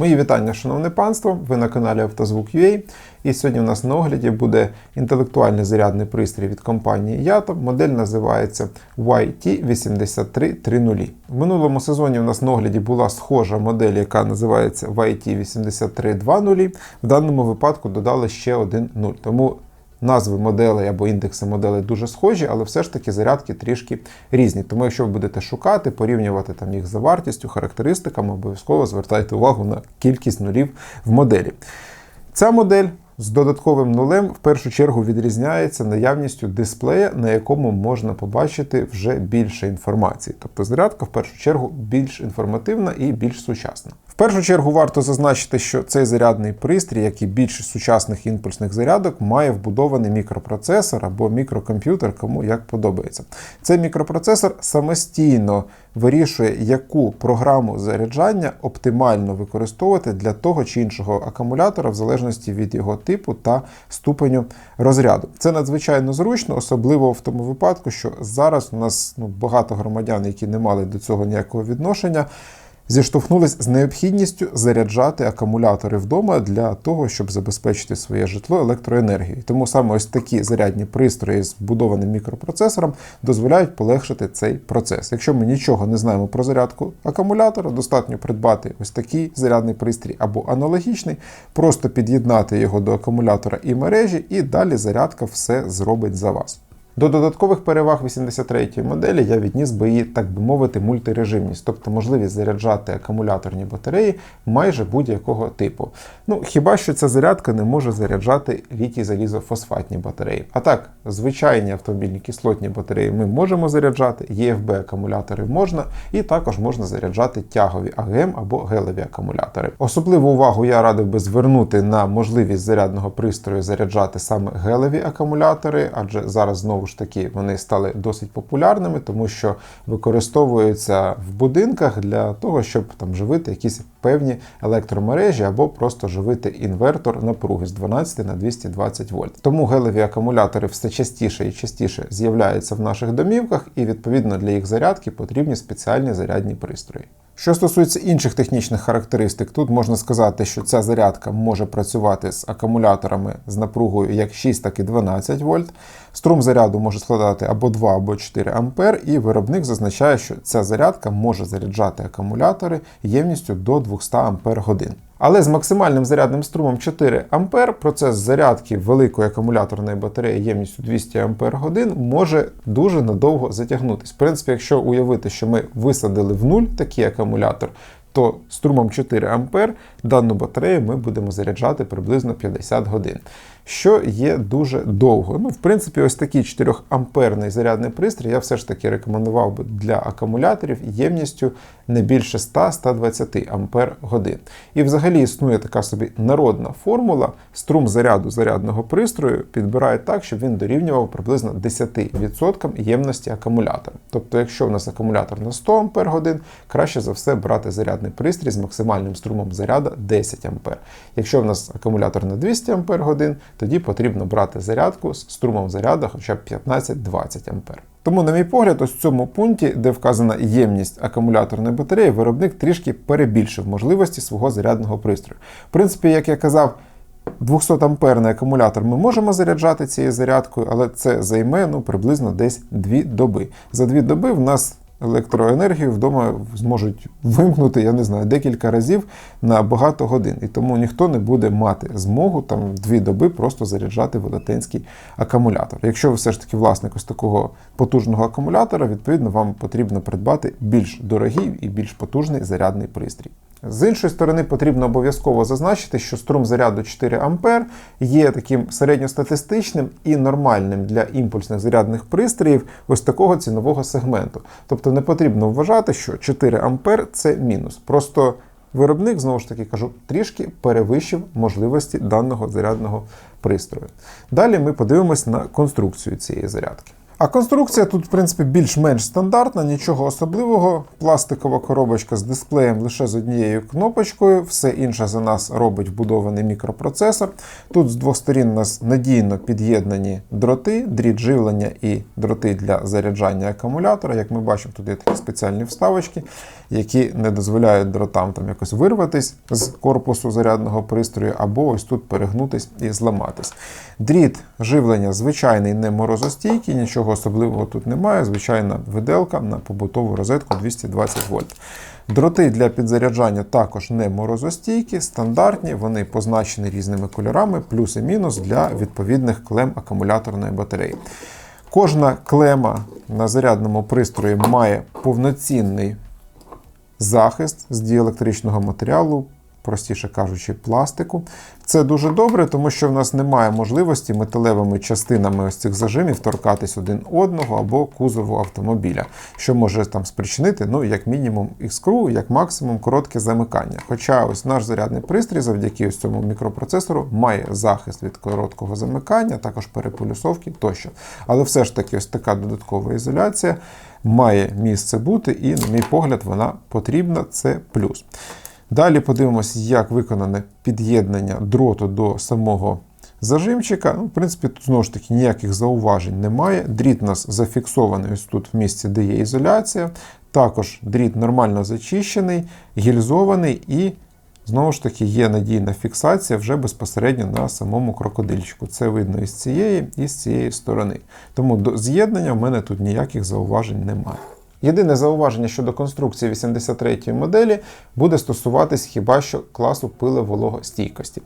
Мої вітання, шановне панство! Ви на каналі Автозвук.ua і сьогодні у нас на огляді буде інтелектуальний зарядний пристрій від компанії Yato. Модель називається YT8330. В минулому сезоні у нас на огляді була схожа модель, яка називається YT8320. В даному випадку додали ще один 0. Тому Назви моделей або індекси моделей дуже схожі, але все ж таки зарядки трішки різні. Тому, якщо ви будете шукати, порівнювати там їх за вартістю, характеристиками, обов'язково звертайте увагу на кількість нулів в моделі. Ця модель з додатковим нулем в першу чергу відрізняється наявністю дисплея, на якому можна побачити вже більше інформації. Тобто зарядка в першу чергу більш інформативна і більш сучасна. Першу чергу варто зазначити, що цей зарядний пристрій, як і більшість сучасних імпульсних зарядок, має вбудований мікропроцесор або мікрокомп'ютер, кому як подобається. Цей мікропроцесор самостійно вирішує, яку програму заряджання оптимально використовувати для того чи іншого акумулятора, в залежності від його типу та ступеню розряду. Це надзвичайно зручно, особливо в тому випадку, що зараз у нас ну, багато громадян, які не мали до цього ніякого відношення зіштовхнулись з необхідністю заряджати акумулятори вдома для того, щоб забезпечити своє житло електроенергією. Тому саме ось такі зарядні пристрої з вбудованим мікропроцесором дозволяють полегшити цей процес. Якщо ми нічого не знаємо про зарядку акумулятора, достатньо придбати ось такий зарядний пристрій або аналогічний, просто під'єднати його до акумулятора і мережі, і далі зарядка все зробить за вас. До додаткових переваг 83-ї моделі я відніс би її, так би мовити, мультирежимність, тобто можливість заряджати акумуляторні батареї майже будь-якого типу. Ну, хіба що ця зарядка не може заряджати літій залізофосфатні батареї. А так, звичайні автомобільні кислотні батареї ми можемо заряджати, ЄФБ акумулятори можна, і також можна заряджати тягові АГМ або гелеві акумулятори. Особливу увагу я радив би звернути на можливість зарядного пристрою заряджати саме гелеві акумулятори, адже зараз знову ж таки вони стали досить популярними, тому що використовуються в будинках для того, щоб там живити якісь певні електромережі або просто живити інвертор напруги з 12 на 220 вольт. Тому гелеві акумулятори все частіше і частіше з'являються в наших домівках, і відповідно для їх зарядки потрібні спеціальні зарядні пристрої. Що стосується інших технічних характеристик, тут можна сказати, що ця зарядка може працювати з акумуляторами з напругою як 6, так і 12 вольт. Струм заряду може складати або 2, або 4 ампер, і виробник зазначає, що ця зарядка може заряджати акумулятори ємністю до 200 ампер годин. Але з максимальним зарядним струмом 4 А процес зарядки великої акумуляторної батареї ємністю 200 Ах може дуже надовго затягнутися. В принципі, якщо уявити, що ми висадили в нуль такий акумулятор, то струмом 4 А дану батарею ми будемо заряджати приблизно 50 годин що є дуже довго. Ну, В принципі, ось такий 4-амперний зарядний пристрій я все ж таки рекомендував би для акумуляторів ємністю не більше 100-120 ампер годин. І взагалі існує така собі народна формула. Струм заряду зарядного пристрою підбирають так, щоб він дорівнював приблизно 10% ємності акумулятора. Тобто, якщо у нас акумулятор на 100 ампер годин, краще за все брати зарядний пристрій з максимальним струмом заряду 10 ампер. Якщо в нас акумулятор на 200 ампер годин, тоді потрібно брати зарядку з струмом заряду хоча б 15-20 А. Тому, на мій погляд, ось в цьому пункті, де вказана ємність акумуляторної батареї, виробник трішки перебільшив можливості свого зарядного пристрою. В принципі, як я казав, 200 амперний акумулятор ми можемо заряджати цією зарядкою, але це займе ну, приблизно десь 2 доби. За 2 доби в нас електроенергію вдома зможуть вимкнути, я не знаю, декілька разів на багато годин. І тому ніхто не буде мати змогу там дві доби просто заряджати велетенський акумулятор. Якщо ви все ж таки власник ось такого потужного акумулятора, відповідно вам потрібно придбати більш дорогий і більш потужний зарядний пристрій. З іншої сторони, потрібно обов'язково зазначити, що струм заряду 4 А є таким середньостатистичним і нормальним для імпульсних зарядних пристроїв ось такого цінового сегменту. Тобто не потрібно вважати, що 4 А це мінус. Просто виробник, знову ж таки кажу, трішки перевищив можливості даного зарядного пристрою. Далі ми подивимось на конструкцію цієї зарядки. А конструкція тут, в принципі, більш-менш стандартна, нічого особливого. Пластикова коробочка з дисплеєм лише з однією кнопочкою, все інше за нас робить вбудований мікропроцесор. Тут з двох сторін у нас надійно під'єднані дроти, дріт живлення і дроти для заряджання акумулятора. Як ми бачимо, тут є такі спеціальні вставочки, які не дозволяють дротам там якось вирватися з корпусу зарядного пристрою, або ось тут перегнутись і зламатись. Дріт живлення звичайний, не морозостійкий, нічого особливого тут немає. Звичайна виделка на побутову розетку 220 вольт. Дроти для підзаряджання також не морозостійкі, стандартні, вони позначені різними кольорами, плюс і мінус для відповідних клем акумуляторної батареї. Кожна клема на зарядному пристрої має повноцінний захист з діелектричного матеріалу, простіше кажучи, пластику. Це дуже добре, тому що в нас немає можливості металевими частинами ось цих зажимів торкатись один одного або кузову автомобіля, що може там спричинити, ну, як мінімум, іскру, як максимум коротке замикання. Хоча ось наш зарядний пристрій, завдяки ось цьому мікропроцесору, має захист від короткого замикання, також переполюсовки тощо. Але все ж таки, ось така додаткова ізоляція має місце бути, і, на мій погляд, вона потрібна. Це плюс. Далі подивимося, як виконане під'єднання дроту до самого зажимчика. Ну, В принципі, тут знову ж таки ніяких зауважень немає. Дріт у нас зафіксований ось тут в місці, де є ізоляція. Також дріт нормально зачищений, гільзований і. Знову ж таки, є надійна фіксація вже безпосередньо на самому крокодильчику. Це видно і з цієї, і з цієї сторони. Тому до з'єднання в мене тут ніяких зауважень немає. Єдине зауваження щодо конструкції 83-ї моделі буде стосуватись хіба що класу пилевологостійкості.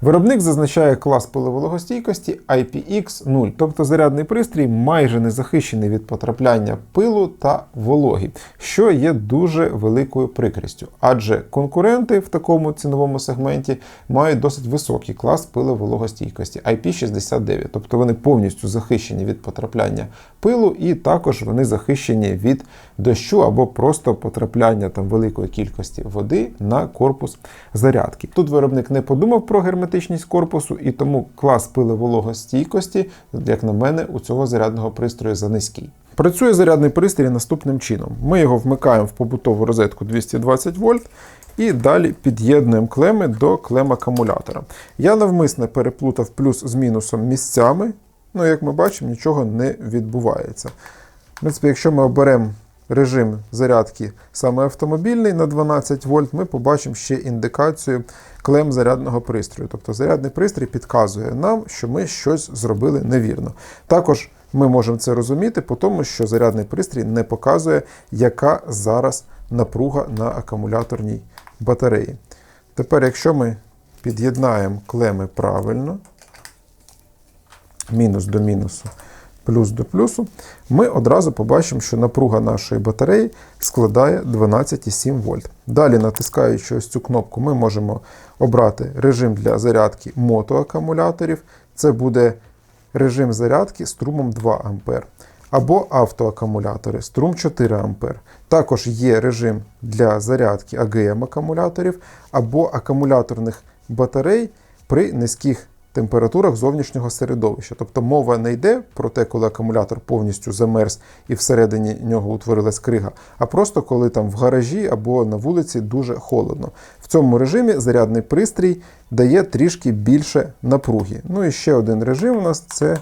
Виробник зазначає клас пилевологостійкості IPX0, тобто зарядний пристрій майже не захищений від потрапляння пилу та вологі, що є дуже великою прикрістю. Адже конкуренти в такому ціновому сегменті мають досить високий клас пилевологостійкості IP69, тобто вони повністю захищені від потрапляння пилу, і також вони захищені від дощу або просто потрапляння там великої кількості води на корпус зарядки. Тут виробник не подумав про герметичність корпусу, і тому клас пилевологостійкості, як на мене, у цього зарядного пристрою занизький. Працює зарядний пристрій наступним чином: ми його вмикаємо в побутову розетку 220 вольт. І далі під'єднуємо клеми до клем акумулятора. Я навмисне переплутав плюс з мінусом місцями. Ну, як ми бачимо, нічого не відбувається. В принципі, якщо ми оберемо режим зарядки саме автомобільний на 12 вольт, ми побачимо ще індикацію клем зарядного пристрою. Тобто зарядний пристрій підказує нам, що ми щось зробили невірно. Також ми можемо це розуміти, по тому що зарядний пристрій не показує, яка зараз напруга на акумуляторній батареї. Тепер, якщо ми під'єднаємо клеми правильно, мінус до мінусу, плюс до плюсу, ми одразу побачимо, що напруга нашої батареї складає 12,7 вольт. Далі, натискаючи ось цю кнопку, ми можемо обрати режим для зарядки мотоакумуляторів. Це буде режим зарядки струмом 2 А. Або автоакумулятори, струм 4 А. Також є режим для зарядки АГМ акумуляторів або акумуляторних батарей при низьких температурах зовнішнього середовища. Тобто мова не йде про те, коли акумулятор повністю замерз і всередині нього утворилась крига, а просто коли там в гаражі або на вулиці дуже холодно. В цьому режимі зарядний пристрій дає трішки більше напруги. Ну і ще один режим у нас це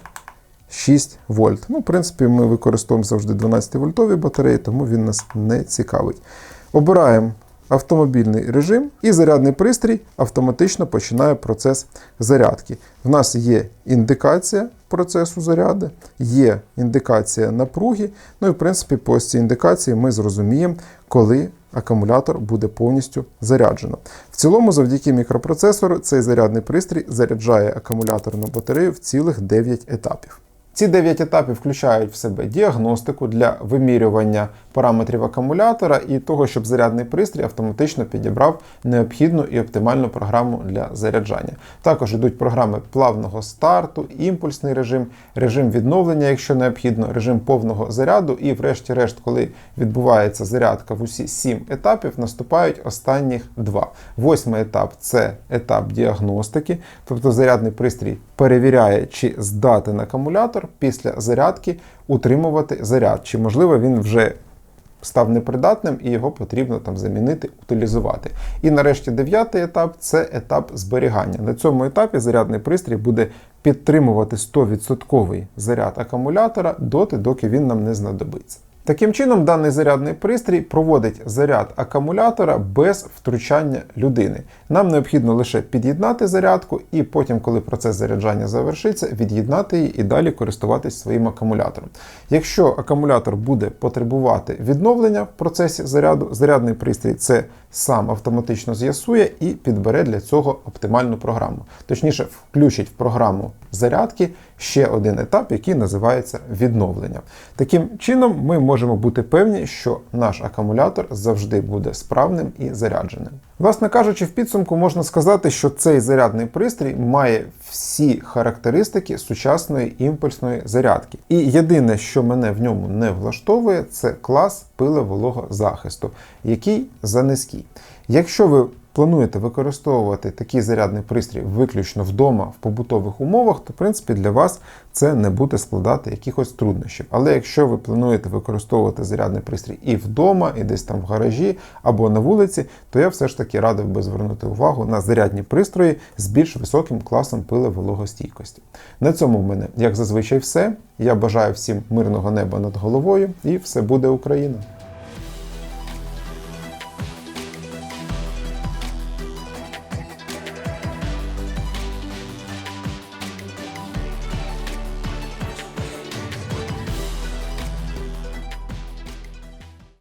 6 вольт. Ну, в принципі, ми використовуємо завжди 12-вольтові батареї, тому він нас не цікавить. Обираємо автомобільний режим, і зарядний пристрій автоматично починає процес зарядки. В нас є індикація процесу заряду, є індикація напруги. Ну і в принципі, по цій індикації ми зрозуміємо, коли акумулятор буде повністю заряджено. В цілому, завдяки мікропроцесору, цей зарядний пристрій заряджає акумуляторну батарею в цілих 9 етапів. Ці 9 етапів включають в себе діагностику для вимірювання параметрів акумулятора і того, щоб зарядний пристрій автоматично підібрав необхідну і оптимальну програму для заряджання. Також йдуть програми плавного старту, імпульсний режим, режим відновлення, якщо необхідно, режим повного заряду, і, врешті-решт, коли відбувається зарядка в усі 7 етапів, наступають останніх два. Восьмий етап це етап діагностики, тобто зарядний пристрій перевіряє, чи здатен акумулятор після зарядки утримувати заряд. Чи можливо він вже став непридатним і його потрібно там замінити, утилізувати. І нарешті дев'ятий етап це етап зберігання. На цьому етапі зарядний пристрій буде підтримувати 100% заряд акумулятора доти, доки він нам не знадобиться. Таким чином, даний зарядний пристрій проводить заряд акумулятора без втручання людини. Нам необхідно лише під'єднати зарядку, і потім, коли процес заряджання завершиться, від'єднати її і далі користуватись своїм акумулятором. Якщо акумулятор буде потребувати відновлення в процесі заряду, зарядний пристрій це сам автоматично з'ясує і підбере для цього оптимальну програму. Точніше, включить в програму зарядки ще один етап, який називається відновлення. Таким чином, ми можемо бути певні, що наш акумулятор завжди буде справним і зарядженим. Власне кажучи, в підсумку можна сказати, що цей зарядний пристрій має всі характеристики сучасної імпульсної зарядки. І єдине, що мене в ньому не влаштовує, це клас пилевологозахисту, який занизький. Якщо ви плануєте використовувати такий зарядний пристрій виключно вдома в побутових умовах, то в принципі для вас це не буде складати якихось труднощів. Але якщо ви плануєте використовувати зарядний пристрій і вдома, і десь там в гаражі або на вулиці, то я все ж таки радив би звернути увагу на зарядні пристрої з більш високим класом пилевологостійкості. На цьому в мене, як зазвичай, все. Я бажаю всім мирного неба над головою і все буде Україна!